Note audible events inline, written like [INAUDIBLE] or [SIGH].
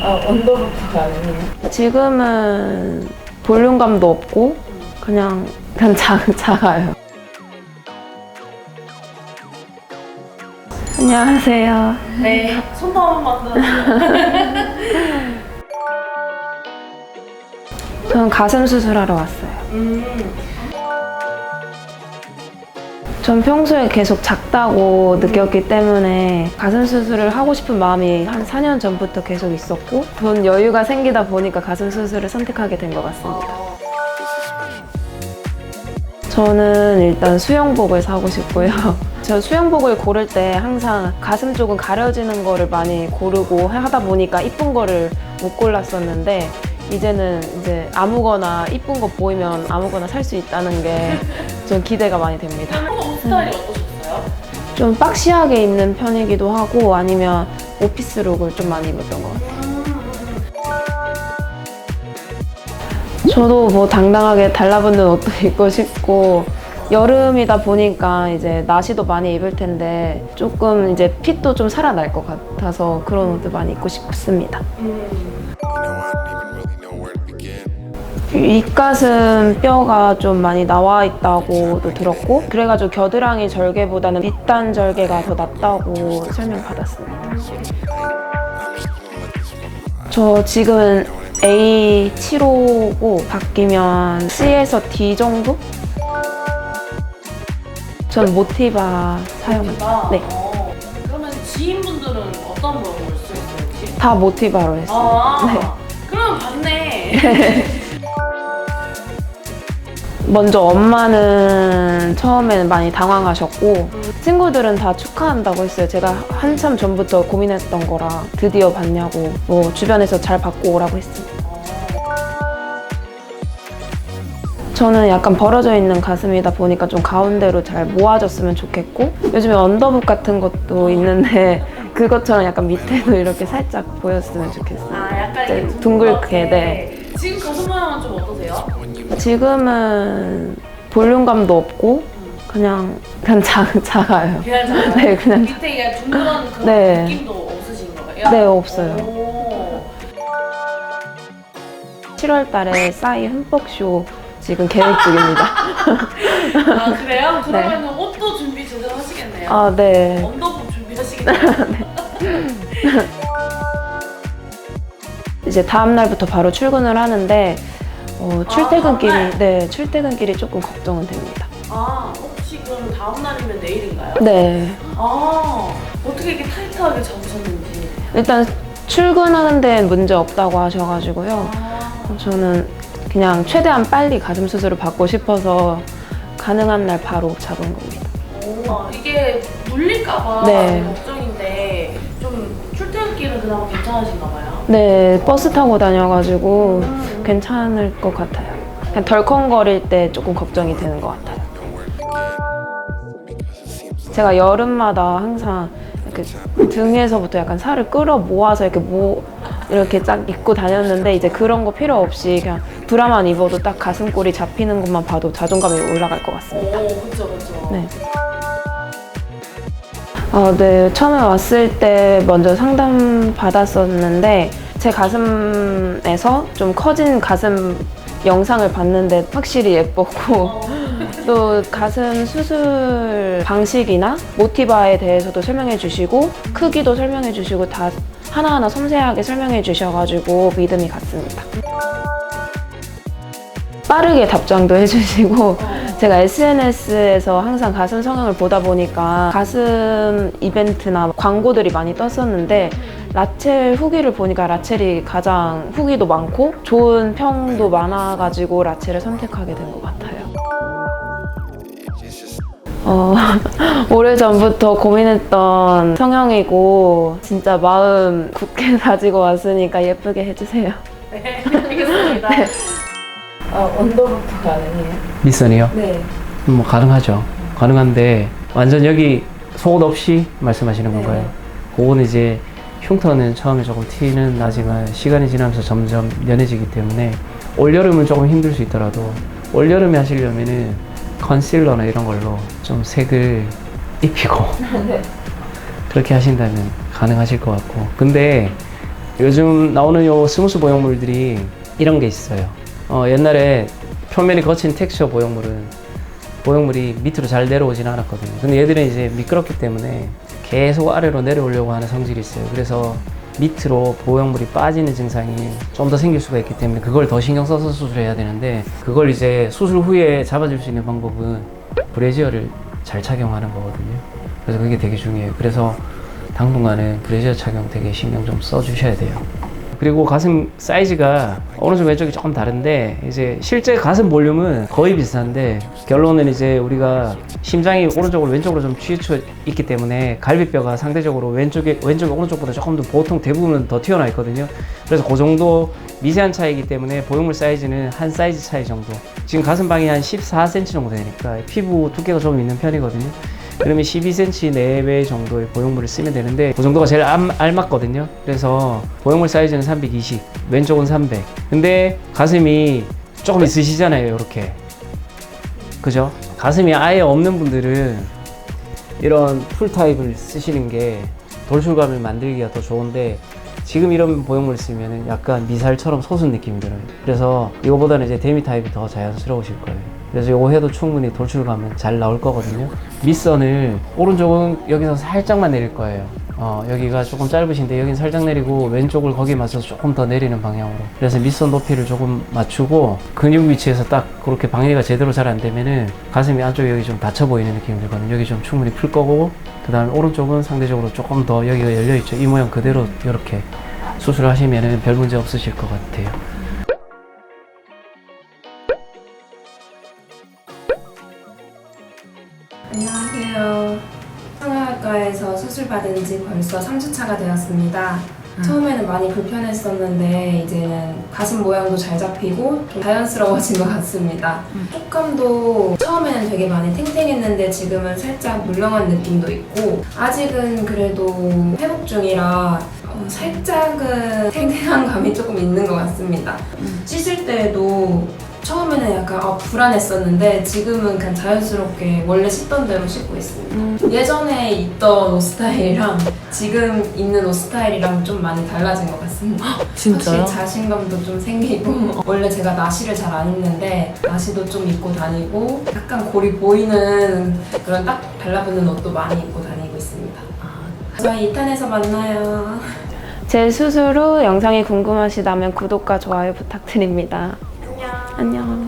아, 언더부터가 아니에요. 지금은 볼륨감도 없고 그냥 그냥 작, 작아요. 안녕하세요. 네. 손도 한번 만들어주세요. 저는 가슴 수술하러 왔어요. 음. 전 평소에 계속 작다고 느꼈기 때문에 가슴 수술을 하고 싶은 마음이 한 4년 전부터 계속 있었고 돈 여유가 생기다 보니까 가슴 수술을 선택하게 된 것 같습니다. 저는 일단 수영복을 사고 싶고요. [LAUGHS] 저 수영복을 고를 때 항상 가슴 쪽은 가려지는 거를 많이 고르고 하다 보니까 이쁜 거를 못 골랐었는데 이제는 이제 아무거나 이쁜 거 보이면 아무거나 살 수 있다는 게 좀 기대가 많이 됩니다. 옷 스타일이 어떠셨어요? 좀 박시하게 입는 편이기도 하고 아니면 오피스룩을 좀 많이 입었던 것 같아요. 저도 뭐 당당하게 달라붙는 옷도 [LAUGHS] 입고 싶고 여름이다 보니까 이제 나시도 많이 입을 텐데 조금 이제 핏도 좀 살아날 것 같아서 그런 옷도 많이 입고 싶습니다. 음. 윗가슴 뼈가 좀 많이 나와 있다고도 들었고 그래가지고 겨드랑이 절개보다는 밑단 절개가 더 낫다고 설명받았습니다. 저 지금은 A75고 바뀌면 C에서 D 정도? 전 모티바 사용합니다. 아, 네, 어. 그러면 지인분들은 어떤 모양을 쓰셨어요? 다 모티바로 했어요. 아. 네. 그러면 봤네. [LAUGHS] 먼저 엄마는 처음에는 많이 당황하셨고 친구들은 다 축하한다고 했어요. 제가 한참 전부터 고민했던 거라 드디어 봤냐고 뭐 주변에서 잘 받고 오라고 했습니다. 저는 약간 벌어져 있는 가슴이다 보니까 좀 가운데로 잘 모아졌으면 좋겠고 요즘에 언더북 같은 것도 있는데 [LAUGHS] 그것처럼 약간 밑에도 이렇게 살짝 보였으면 좋겠어요. 아, 약간 네, 이렇게 둥글게, 네. 지금 가슴 모양은 좀 어떠세요? 지금은 볼륨감도 없고 그냥 그냥 작, 작아요. 그냥 작아요? 네, 그냥 밑에 이게 둥그런 그런 네. 느낌도 없으신 거예요? 네, 없어요. 오. 7월 달에 싸이 흠뻑쇼 지금 계획 중입니다. [LAUGHS] 아 그래요? 그러면 은 옷도 준비 제대로 하시겠네요. 아, 네. 언더북 준비하시겠네요. [LAUGHS] [LAUGHS] 이제 다음 날부터 바로 출근을 하는데 어, 출퇴근길이 다음 날? 네, 출퇴근길이 조금 걱정은 됩니다. 아 혹시 그럼 다음 날이면 내일인가요? 네. 아 어떻게 이렇게 타이트하게 잡으셨는지. 일단 출근하는 데는 문제 없다고 하셔가지고요. 아, 저는 그냥 최대한 빨리 가슴 수술을 받고 싶어서 가능한 날 바로 잡은 겁니다. 오, 아, 이게 물릴까봐 네. 출퇴근길은 그나마 괜찮으신가 봐요. 네, 버스 타고 다녀가지고 괜찮을 것 같아요. 그냥 덜컹거릴 때 조금 걱정이 되는 것 같아요. 제가 여름마다 항상 이렇게 등에서부터 약간 살을 끌어 모아서 이렇게 모 이렇게 딱 입고 다녔는데 이제 그런 거 필요 없이 그냥 브라만 입어도 딱 가슴골이 잡히는 것만 봐도 자존감이 올라갈 것 같습니다. 오 그쵸 그쵸. 네. 어, 네. 처음에 왔을 때 먼저 상담 받았었는데 제 가슴에서 좀 커진 가슴 영상을 봤는데 확실히 예뻤고 어, [LAUGHS] 또 가슴 수술 방식이나 모티바에 대해서도 설명해 주시고 크기도 설명해 주시고 다 하나하나 섬세하게 설명해 주셔가지고 믿음이 갔습니다. 빠르게 답장도 해주시고 [LAUGHS] 제가 SNS에서 항상 가슴 성형을 보다 보니까 가슴 이벤트나 광고들이 많이 떴었는데 라첼 후기를 보니까 라첼이 가장 후기도 많고 좋은 평도 많아가지고 라첼을 선택하게 된 것 같아요. 어, [LAUGHS] 오래전부터 고민했던 성형이고 진짜 마음 굳게 [LAUGHS] 다지고 왔으니까 예쁘게 해주세요. 네 알겠습니다. 아, 언더부터가 아니에요? 미선이요? 네. 뭐 가능하죠. 가능한데 완전 여기 속옷 없이 말씀하시는 네. 건가요? 그거는 이제 흉터는 처음에 조금 티는 나지만 시간이 지나면서 점점 연해지기 때문에 올 여름은 조금 힘들 수 있더라도 올 여름에 하시려면은 컨실러나 이런 걸로 좀 색을 입히고 [LAUGHS] 네. 그렇게 하신다면 가능하실 것 같고 근데 요즘 나오는 요 스무스 보형물들이 이런 게 있어요. 어, 옛날에 표면이 거친 텍스처 보형물은 보형물이 밑으로 잘 내려오진 않았거든요. 근데 얘들은 이제 미끄럽기 때문에 계속 아래로 내려오려고 하는 성질이 있어요. 그래서 밑으로 보형물이 빠지는 증상이 좀 더 생길 수가 있기 때문에 그걸 더 신경 써서 수술해야 되는데 그걸 이제 수술 후에 잡아줄 수 있는 방법은 브래지어를 잘 착용하는 거거든요. 그래서 그게 되게 중요해요. 그래서 당분간은 브래지어 착용 되게 신경 좀 써주셔야 돼요. 그리고 가슴 사이즈가 오른쪽 왼쪽이 조금 다른데 이제 실제 가슴 볼륨은 거의 비슷한데 결론은 이제 우리가 심장이 오른쪽으로 왼쪽으로 좀 치우쳐 있기 때문에 갈비뼈가 상대적으로 왼쪽에 왼쪽 오른쪽보다 조금 더 보통 대부분은 더 튀어나와 있거든요. 그래서 그 정도 미세한 차이기 때문에 보형물 사이즈는 한 사이즈 차이 정도. 지금 가슴 방이 한 14cm 정도 되니까 피부 두께가 좀 있는 편이거든요. 그러면 12cm 내외 정도의 보형물을 쓰면 되는데 그 정도가 제일 알, 알맞거든요. 그래서 보형물 사이즈는 320, 왼쪽은 300. 근데 가슴이 조금 있으시잖아요, 이렇게. 그죠? 가슴이 아예 없는 분들은 이런 풀 타입을 쓰시는 게 돌출감을 만들기가 더 좋은데 지금 이런 보형물 쓰면 약간 미살처럼 솟은 느낌이 들어요. 그래서 이거보다는 이제 데미 타입이 더 자연스러우실 거예요. 그래서 이거 해도 충분히 돌출감은 잘 나올 거거든요. 밑선을 오른쪽은 여기서 살짝만 내릴 거예요. 어, 여기가 조금 짧으신데 여긴 살짝 내리고 왼쪽을 거기에 맞춰서 조금 더 내리는 방향으로. 그래서 밑선 높이를 조금 맞추고 근육 위치에서 딱 그렇게 방해가 제대로 잘 안 되면은 가슴이 안쪽에 여기 좀 닫혀 보이는 느낌이 들거든요. 여기 좀 충분히 풀 거고 그 다음에 오른쪽은 상대적으로 조금 더 여기가 열려 있죠. 이 모양 그대로 이렇게 수술을 하시면은 별 문제 없으실 것 같아요. 받은 지 벌써 3주차가 되었습니다. 처음에는 많이 불편했었는데 이제는 가슴 모양도 잘 잡히고 좀 자연스러워진 것 같습니다. 촉감도 처음에는 되게 많이 탱탱했는데 지금은 살짝 물렁한 느낌도 있고 아직은 그래도 회복 중이라 어, 살짝은 탱탱한 감이 조금 있는 것 같습니다. 씻을 때도 처음에는 약간 아, 불안했었는데 지금은 그냥 자연스럽게 원래 씻던 대로 씻고 있습니다. 예전에 있던 옷 스타일이랑 지금 있는 옷 스타일이랑 좀 많이 달라진 것 같습니다. 진짜요? 확실히 자신감도 좀 생기고 원래 제가 나시를 잘 안 입는데 나시도 좀 입고 다니고 약간 골이 보이는 그런 딱 달라붙는 옷도 많이 입고 다니고 있습니다. 저희 2탄에서 만나요. 제후 영상이 궁금하시다면 구독과 좋아요 부탁드립니다. 안녕.